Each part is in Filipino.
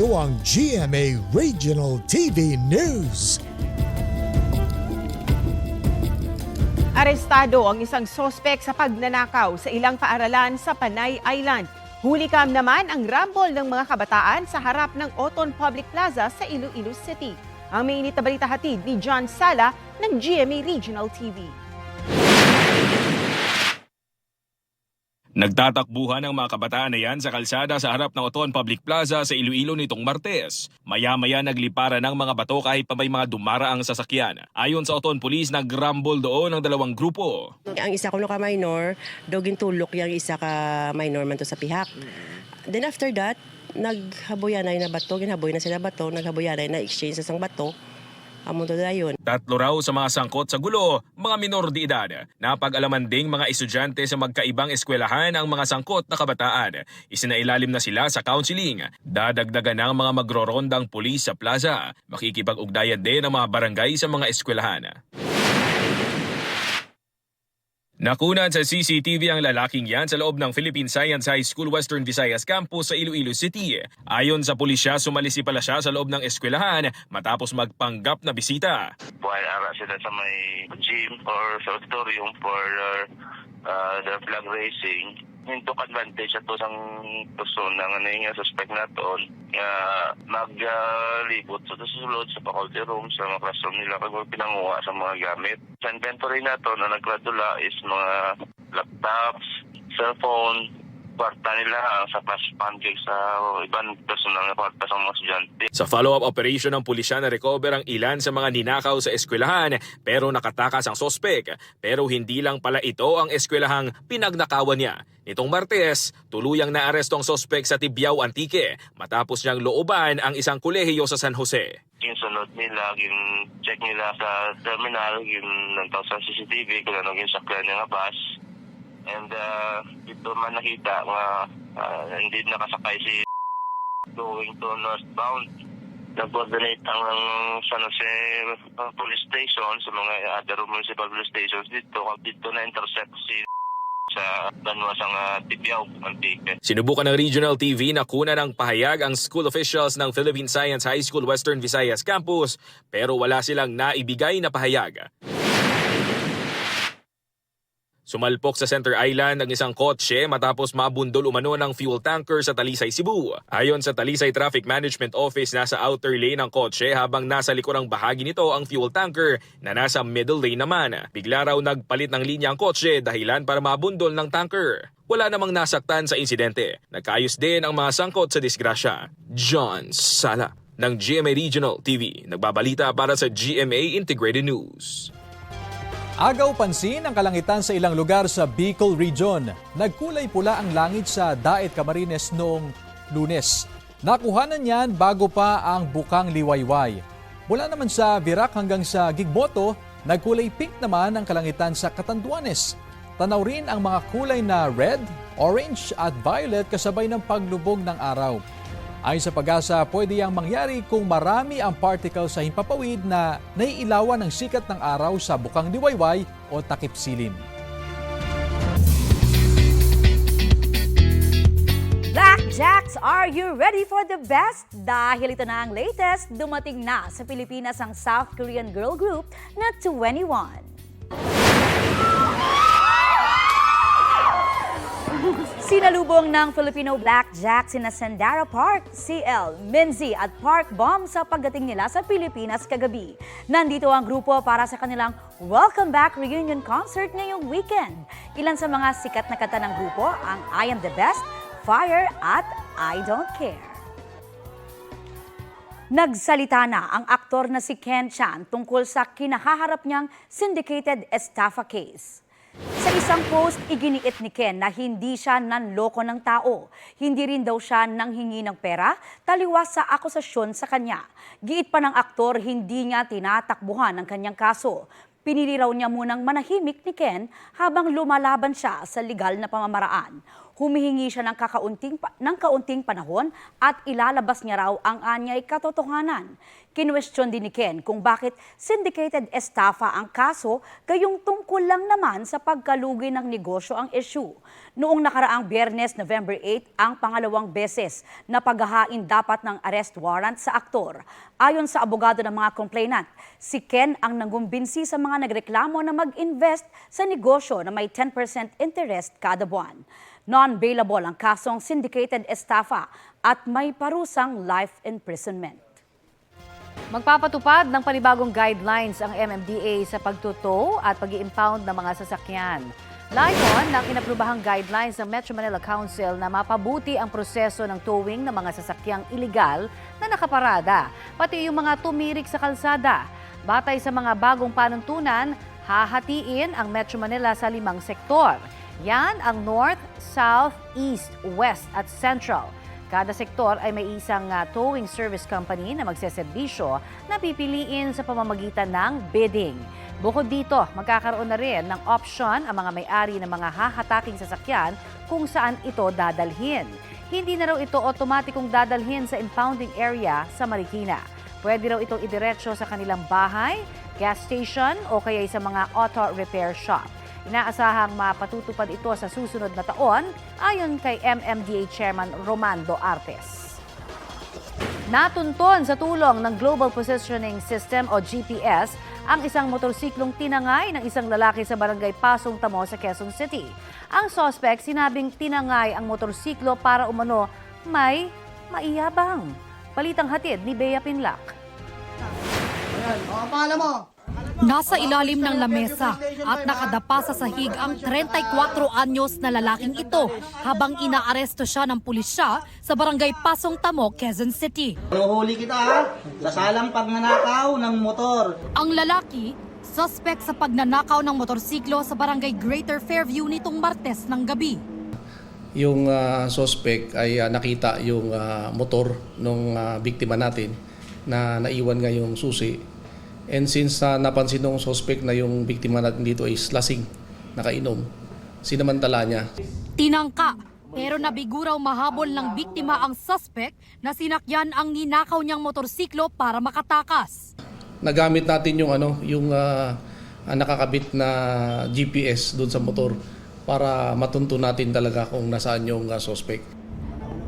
Ito ang GMA Regional TV News. Arestado ang isang sospek sa pagnanakaw sa ilang paaralan sa Panay Island. Hulikam naman ang rambol ng mga kabataan sa harap ng Oton Public Plaza sa Iloilo City. Ang mainit na balita hatid ni John Sala ng GMA Regional TV. Nagtatakbuhan ang mga kabataan na yan sa kalsada sa harap ng Oton Public Plaza sa Iloilo nitong Martes. Maya-maya nagliparan ng mga bato kahit pa may mga dumaraang sasakyan. Ayon sa Oton Police, nagrumble doon ang dalawang grupo. Ang isa ko no ka minor, dogin tulok yung isa ka minor man to sa pihak. Then after that, naghabuyanay na bato, ginhaboy na sila bato, naghabuyanay na exchange sa isang bato. Amo to dayon. Tatlo raw sa mga sangkot sa gulo, mga minor de edad. Napag-alaman ding mga estudyante sa magkaibang eskwelahan ang mga sangkot na kabataan. Isinailalim na sila sa counseling. Dadagdagan ng mga magrorondang pulis sa plaza. Makikipag-ugnayan din ang mga barangay sa mga eskwelahan. Nakunan sa CCTV ang lalaking yan sa loob ng Philippine Science High School Western Visayas Campus sa Iloilo City. Ayon sa pulisya, sumalisi pala siya sa loob ng eskwelahan matapos magpanggap na bisita. buhay ara sila sa may gym or sa auditorium for uh, uh, the flag raising hintok advantage ato sang person ng ano yung suspect naton nga maglibot sa susulod sa faculty room sa mga classroom nila kag pinanguha sa mga gamit. Sa inventory naton ang nagkladula is mga laptops cellphone kwarta nila sa plus pancake sa ibang personal na kwarta sa mga estudyante Sa follow-up operation ng pulisya na recover ang ilan sa mga ninakaw sa eskwelahan pero nakatakas ang sospek. Pero hindi lang pala ito ang eskwelahang pinagnakawan niya. Nitong Martes, tuluyang naaresto ang sospek sa Tibiao Antique matapos niyang looban ang isang kolehiyo sa San Jose. ginsunod nila, gin check nila sa terminal, gin nantaw sa CCTV kung ano gin sakyan niya nga bus. And uh, dito man nakita nga uh, hindi nakasakay si going to northbound. Nag-coordinate ang San Jose uh, police station sa mga other municipal police stations dito. Dito na-intercept si sa Banwa sa uh, Tibiao, Antique. Sinubukan ng Regional TV na kunan ng pahayag ang school officials ng Philippine Science High School Western Visayas Campus pero wala silang naibigay na pahayag. Sumalpok sa Center Island ang isang kotse matapos mabundol umano ng fuel tanker sa Talisay, Cebu. Ayon sa Talisay Traffic Management Office, nasa outer lane ang kotse habang nasa likurang bahagi nito ang fuel tanker na nasa middle lane naman. Bigla raw nagpalit ng linya ang kotse dahilan para mabundol ng tanker. Wala namang nasaktan sa insidente. Nagkayos din ang mga sangkot sa disgrasya. John Sala ng GMA Regional TV. Nagbabalita para sa GMA Integrated News. Agaw pansin ang kalangitan sa ilang lugar sa Bicol Region. Nagkulay pula ang langit sa Daet Camarines noong lunes. Nakuhanan yan bago pa ang bukang liwayway. Mula naman sa Virac hanggang sa Gigboto, nagkulay pink naman ang kalangitan sa Catanduanes. Tanaw rin ang mga kulay na red, orange at violet kasabay ng paglubog ng araw. Ayon sa pag-asa, pwede yang mangyari kung marami ang particle sa himpapawid na naiilawan ng sikat ng araw sa bukang liwayway o takip silim. Blackjacks, are you ready for the best? Dahil ito na ang latest, dumating na sa Pilipinas ang South Korean girl group na 21. Sinalubong ng Filipino Blackjack sina Sandara Park, CL, Minzy at Park Bomb sa pagdating nila sa Pilipinas kagabi. Nandito ang grupo para sa kanilang Welcome Back Reunion Concert ngayong weekend. Ilan sa mga sikat na kanta ng grupo ang I Am The Best, Fire at I Don't Care. Nagsalita na ang aktor na si Ken Chan tungkol sa kinakaharap niyang syndicated estafa case. Sa isang post, iginiit ni Ken na hindi siya nanloko ng tao. Hindi rin daw siya nanghingi ng pera, taliwas sa akusasyon sa kanya. Giit pa ng aktor, hindi niya tinatakbuhan ang kanyang kaso. Pinili raw niya munang manahimik ni Ken habang lumalaban siya sa legal na pamamaraan. Humihingi siya ng, kakaunting, ng kaunting panahon at ilalabas niya raw ang anyay katotohanan. Kinwestiyon din ni Ken kung bakit syndicated estafa ang kaso gayong tungkol lang naman sa pagkalugi ng negosyo ang issue. Noong nakaraang biyernes, November 8, ang pangalawang beses na paghahain dapat ng arrest warrant sa aktor. Ayon sa abogado ng mga complainant, si Ken ang nangumbinsi sa mga nagreklamo na mag-invest sa negosyo na may 10% interest kada buwan. Non-bailable ang kasong syndicated estafa at may parusang life imprisonment. Magpapatupad ng panibagong guidelines ang MMDA sa pagtuto at pag impound ng mga sasakyan. Layon ng inaprubahang guidelines ng Metro Manila Council na mapabuti ang proseso ng towing ng mga sasakyang iligal na nakaparada, pati yung mga tumirik sa kalsada. Batay sa mga bagong panuntunan, hahatiin ang Metro Manila sa limang sektor. Yan ang North, South, East, West at Central. Kada sektor ay may isang ah, towing service company na magseserbisyo na pipiliin sa pamamagitan ng bidding. Bukod dito, magkakaroon na rin ng option ang mga may-ari ng mga hahataking sasakyan kung saan ito dadalhin. Hindi na raw ito otomatikong dadalhin sa impounding area sa Marikina. Pwede raw itong idiretso sa kanilang bahay, gas station o kaya sa mga auto repair shop. Inaasahang mapatutupad ito sa susunod na taon ayon kay MMDA Chairman Romando Artes. Natunton sa tulong ng Global Positioning System o GPS ang isang motorsiklong tinangay ng isang lalaki sa barangay Pasong Tamo sa Quezon City. Ang suspect sinabing tinangay ang motorsiklo para umano may maiyabang. Balitang hatid ni Bea Pinlac. Nasa ilalim ng lamesa at nakadapa sa sahig ang 34 anyos na lalaking ito habang inaaresto siya ng pulisya sa barangay Pasong Tamo, Quezon City. Huli kita ha, sa salang pagnanakaw ng motor. Ang lalaki, suspect sa pagnanakaw ng motorsiklo sa barangay Greater Fairview nitong Martes ng gabi. Yung ah, suspect ay ah, nakita yung ah, motor ng biktima natin na naiwan nga yung susi. And since ah, napansin ng suspect na yung biktima natin dito is lasing, nakainom, sinamantala niya. Tinangka pero nabiguraw mahabol ng biktima ang suspect na sinakyan ang ninakaw niyang motorsiklo para makatakas. Nagamit natin yung ano, yung ah, nakakabit na GPS doon sa motor para matunto natin talaga kung nasaan yung ah, suspect.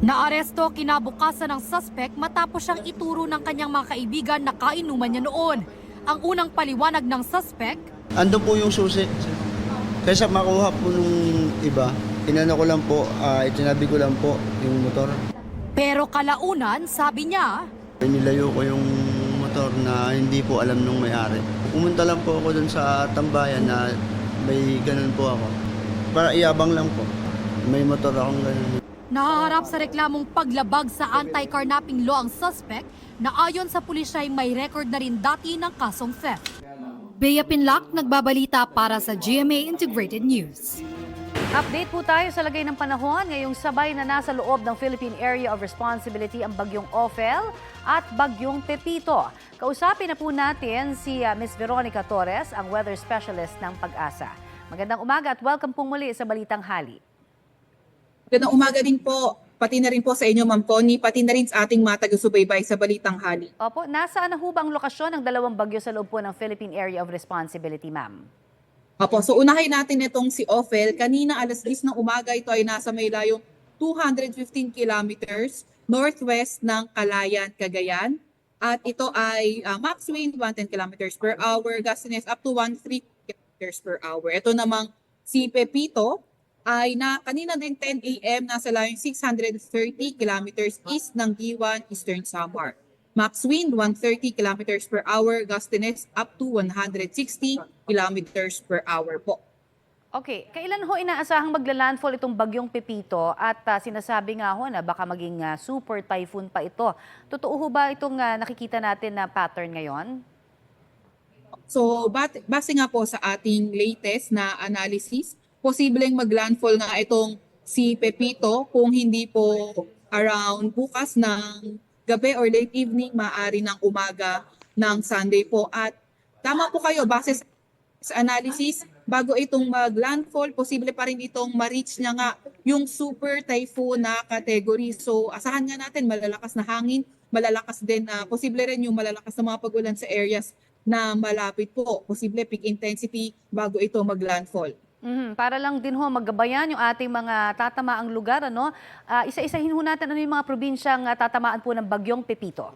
Naaresto kinabukasan ng suspect matapos siyang ituro ng kanyang mga kaibigan na kainuman niya noon. Ang unang paliwanag ng suspect, Ando po yung susi. Kaysa makuha po nung iba, inano ko lang po, ah, itinabi ko lang po yung motor. pero kalaunan sabi niya, Nilayo ko yung motor na hindi po alam nung may-ari. Pumunta lang po ako dun sa tambayan na may ganun po ako. Para iyabang lang po. May motor akong ganun. Nahaharap sa reklamong paglabag sa anti-carnapping law ang suspect na ayon sa pulisya ay may record na rin dati ng kasong theft. Bea Pinlac, nagbabalita para sa GMA Integrated News. Update po tayo sa lagay ng panahon ngayong sabay na nasa loob ng Philippine Area of Responsibility ang bagyong Ophel at bagyong Pepito. Kausapin na po natin si uh, Miss Veronica Torres, ang weather specialist ng Pag-asa. Magandang umaga at welcome po muli sa Balitang Hali. Magandang umaga din po, pati na rin po sa inyo, Ma'am Connie, pati na rin sa ating mga taga-subaybay sa Balitang Hali. Opo, nasaan na ho lokasyon ng dalawang bagyo sa loob po ng Philippine Area of Responsibility, ma'am? Opo, so unahin natin itong si Ophel. Kanina alas 10 ng umaga ito ay nasa may layong 215 kilometers northwest ng Calayan, Cagayan. At ito ay ah, max wind 110 kilometers per hour, gustiness up to 13 kilometers per hour. Ito namang si Pepito ay na kanina din 10 a.m. nasa layong 630 kilometers east ng Giwan, Eastern Samar. Max wind 130 kilometers per hour, gustiness up to 160 kilometers per hour po. Okay, kailan ho inaasahang magla-landfall itong bagyong Pepito at ah, sinasabi nga ho na baka maging ah, super typhoon pa ito. Totoo ho ba itong ah, nakikita natin na pattern ngayon? So bat- base nga po sa ating latest na analysis, posibleng maglandfall nga itong si Pepito kung hindi po around bukas ng gabi or late evening, maaari ng umaga ng Sunday po. At tama po kayo, base sa analysis, bago itong mag-landfall, posible pa rin itong ma-reach niya nga yung super typhoon na category. So asahan nga natin malalakas na hangin, malalakas din, na posible rin yung malalakas na mga pagulan sa areas na malapit po. Posible peak intensity bago ito mag-landfall. Mhm, Para lang din ho maggabayan yung ating mga tatamaang lugar. Ano? Ah, isa-isahin ho natin ano yung mga probinsyang ah, tatamaan po ng bagyong Pepito.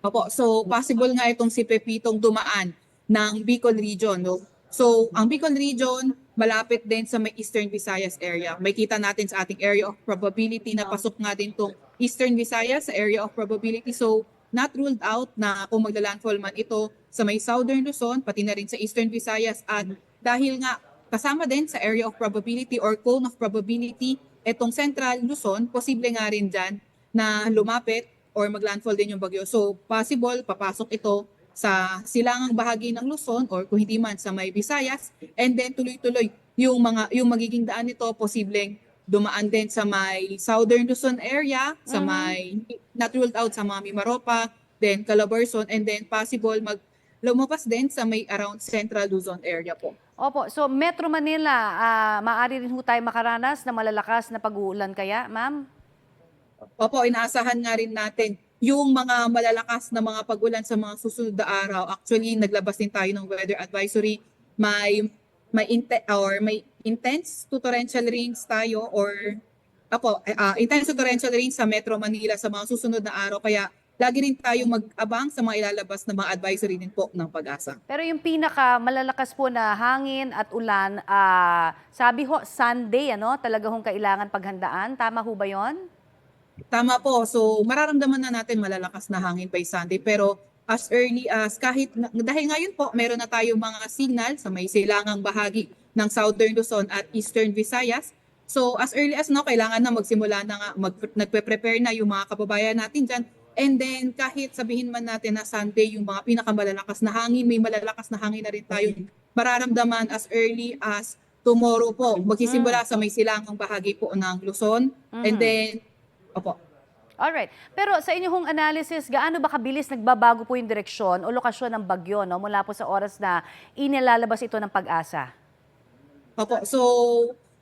Opo, so possible nga itong si Pepitong dumaan ng Bicol region. No? So, ang Bicol region, malapit din sa may Eastern Visayas area. May kita natin sa ating area of probability na pasok nga din tong Eastern Visayas sa area of probability. So, not ruled out na kung magla-landfall man ito sa may Southern Luzon, pati na rin sa Eastern Visayas. At dahil nga kasama din sa area of probability or cone of probability, itong Central Luzon, posible nga rin dyan na lumapit or maglandfall din yung bagyo. So possible, papasok ito sa silangang bahagi ng Luzon or kung hindi man sa may Visayas and then tuloy-tuloy yung mga yung magiging daan nito posibleng dumaan din sa may Southern Luzon area, sa may not ruled out sa mga Mimaropa, then Calabarzon and then possible mag lumabas din sa may around Central Luzon area po. Opo, so Metro Manila, ah, maaari rin ho tayo makaranas na malalakas na pag-uulan kaya, ma'am? Opo, inaasahan nga rin natin yung mga malalakas na mga pagulan sa mga susunod na araw. Actually, naglabas din tayo ng weather advisory. May may inte- or may intense to torrential rains tayo or Apo, ah, intense to torrential rains sa Metro Manila sa mga susunod na araw. Kaya lagi rin tayo mag-abang sa mga ilalabas na mga advisory din po ng pag-asa. Pero yung pinaka malalakas po na hangin at ulan, ah, sabi ho, Sunday, ano? Talaga hong kailangan paghandaan. Tama ho ba yon? Tama po. So, mararamdaman na natin malalakas na hangin by Sunday. Pero as early as kahit, dahil ngayon po, meron na tayo mga signal sa may silangang bahagi ng Southern Luzon at Eastern Visayas. So, as early as no, kailangan na magsimula na nga, mag, nagpe-prepare na yung mga kababayan natin dyan. And then, kahit sabihin man natin na Sunday, yung mga pinakamalalakas na hangin, may malalakas na hangin na rin tayo mararamdaman as early as tomorrow po. Magsisimula sa may silangang bahagi po ng Luzon. And Mhm. then, opo, Alright. Pero sa inyong analysis, gaano ba kabilis nagbabago po yung direksyon o lokasyon ng bagyo no, mula po sa oras na inilalabas ito ng pag-asa? Opo, so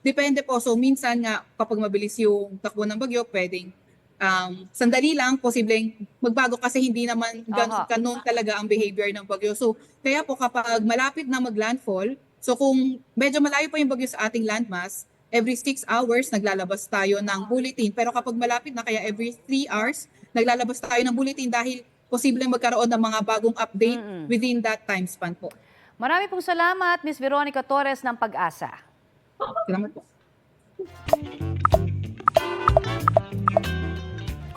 depende po. So minsan nga kapag mabilis yung takbo ng bagyo, pwedeng um, sandali lang, posibleng magbago kasi hindi naman ganun kanon talaga ang behavior ng bagyo. So kaya po kapag malapit na maglandfall, so kung medyo malayo pa yung bagyo sa ating landmass, every 6 hours naglalabas tayo ng bulletin. Pero kapag malapit na kaya every 3 hours, naglalabas tayo ng bulletin dahil posibleng magkaroon ng mga bagong update Mm-mm. within that time span po. Marami pong salamat, Miss Veronica Torres ng Pag-asa. Salamat po.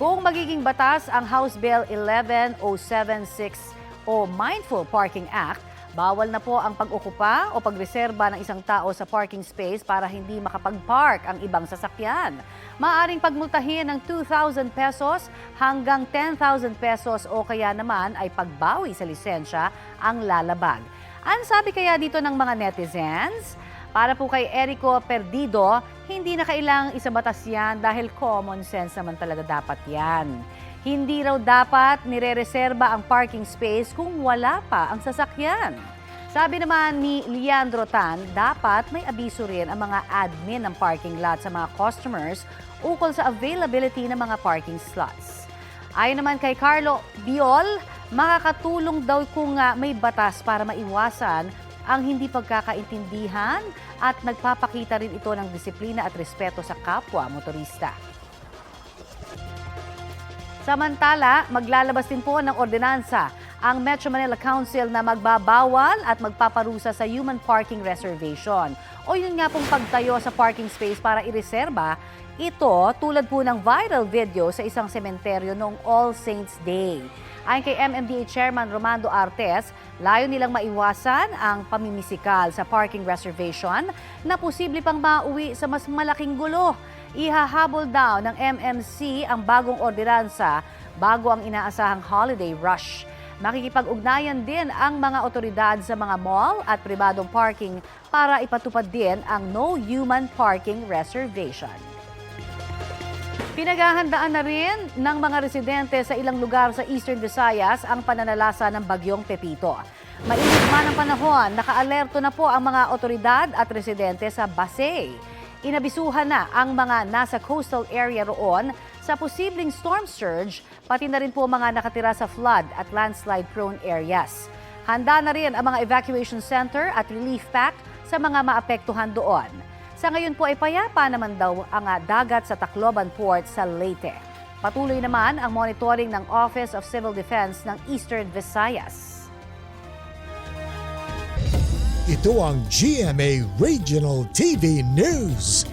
Kung magiging batas ang House Bill 11076 o Mindful Parking Act, bawal na po ang pag-okupa o pagreserba ng isang tao sa parking space para hindi makapag-park ang ibang sasakyan. Maaring pagmultahin ng 2,000 pesos hanggang 10,000 pesos o kaya naman ay pagbawi sa lisensya ang lalabag. Ang sabi kaya dito ng mga netizens? Para po kay Erico Perdido, hindi na kailangang isabatas yan dahil common sense naman talaga dapat yan. Hindi raw dapat nire-reserba ang parking space kung wala pa ang sasakyan. Sabi naman ni Leandro Tan, dapat may abiso rin ang mga admin ng parking lot sa mga customers ukol sa availability ng mga parking slots. Ayon naman kay Carlo Biol, makakatulong daw kung ah, may batas para maiwasan ang hindi pagkakaintindihan at nagpapakita rin ito ng disiplina at respeto sa kapwa motorista. Samantala, maglalabas din po ng ordinansa ang Metro Manila Council na magbabawal at magpaparusa sa human parking reservation. O yun nga pong pagtayo sa parking space para ireserba, ito tulad po ng viral video sa isang sementeryo noong All Saints Day. Ayon kay MMDA Chairman Romando Artes, layo nilang maiwasan ang pamimisikal sa parking reservation na posible pang mauwi sa mas malaking gulo. Ihahabol daw ng MMC ang bagong ordinansa bago ang inaasahang holiday rush. Makikipag-ugnayan din ang mga otoridad sa mga mall at pribadong parking para ipatupad din ang no human parking reservation. Pinaghahandaan na rin ng mga residente sa ilang lugar sa Eastern Visayas ang pananalasa ng bagyong Pepito. Mainit man ang panahon, nakaalerto na po ang mga otoridad at residente sa Basay. Inabisuhan na ang mga nasa coastal area roon sa posibleng storm surge, pati na rin po mga nakatira sa flood at landslide-prone areas. Handa na rin ang mga evacuation center at relief pack sa mga maapektuhan doon. Sa ngayon po ay payapa naman daw ang ah, dagat sa Tacloban Port sa Leyte. Patuloy naman ang monitoring ng Office of Civil Defense ng Eastern Visayas. Ito ang GMA Regional TV News.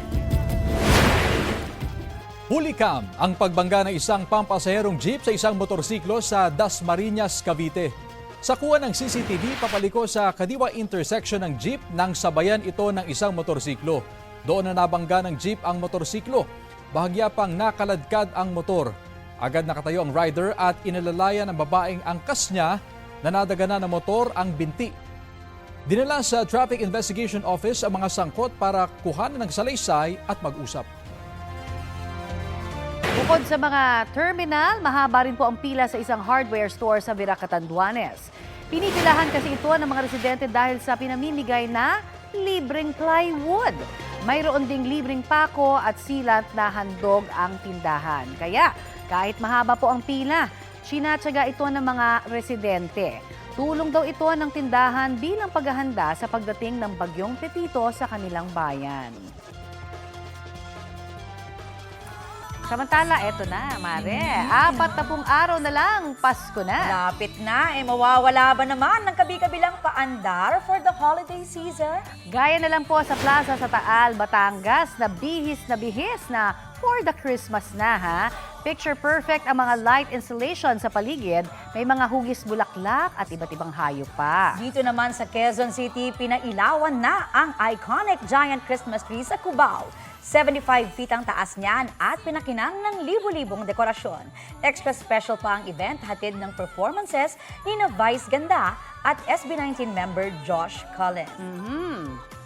Hulikam ang pagbangga ng isang pampasaherong jeep sa isang motorsiklo sa Dasmariñas, Cavite. Sa kuha ng CCTV, papaliko sa kadiwa intersection ng jeep nang sabayan ito ng isang motorsiklo. Doon na nabangga ng jeep ang motorsiklo. Bahagya pang nakaladkad ang motor. Agad nakatayo ang rider at inalalayan ng babaeng angkas niya na nadagana ng motor ang binti. Dinala sa Traffic Investigation Office ang mga sangkot para kuhanan ng salaysay at mag-usap. Bukod sa mga terminal, mahaba rin po ang pila sa isang hardware store sa Viracatanduanes. Pinipilahan kasi ito ng mga residente dahil sa pinamimigay na libreng plywood. Mayroon ding libreng pako at silat na handog ang tindahan. Kaya kahit mahaba po ang pila, sinatsaga ito ng mga residente. Tulong daw ito ng tindahan bilang paghahanda sa pagdating ng bagyong Pepito sa kanilang bayan. Samantala, eto na, Mare. Apat na pong araw na lang, Pasko na. Lapit na, eh mawawala ba naman ng kabi-kabilang paandar for the holiday season? Gaya na lang po sa plaza sa Taal, Batangas na bihis na bihis na for the Christmas na ha. Picture perfect ang mga light installation sa paligid. May mga hugis bulaklak at iba't ibang hayop pa. Dito naman sa Quezon City, pinailawan na ang iconic giant Christmas tree sa Cubao. 75 feet ang taas niyan at pinakinang ng libu-libong dekorasyon. Extra special pa ang event hatid ng performances ni na Vice Ganda at SB19 member Josh Cullen. Mhm.